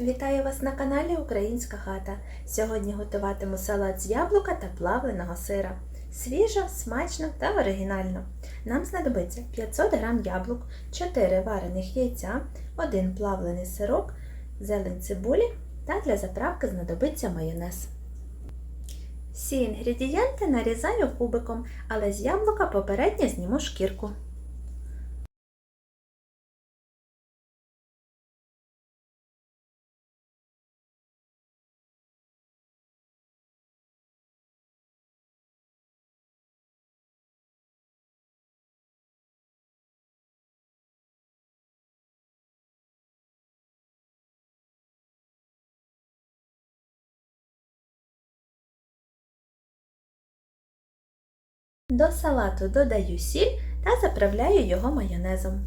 Вітаю вас на каналі Українська хата. Сьогодні готуватиму салат з яблука та плавленого сира. Свіжо, смачно та оригінально. Нам знадобиться 500 г яблук, 4 варених яйця, 1 плавлений сирок, зелень цибулі та для заправки знадобиться майонез. Всі інгредієнти нарізаю кубиком, але з яблука попередньо зніму шкірку. До салату додаю сіль та заправляю його майонезом.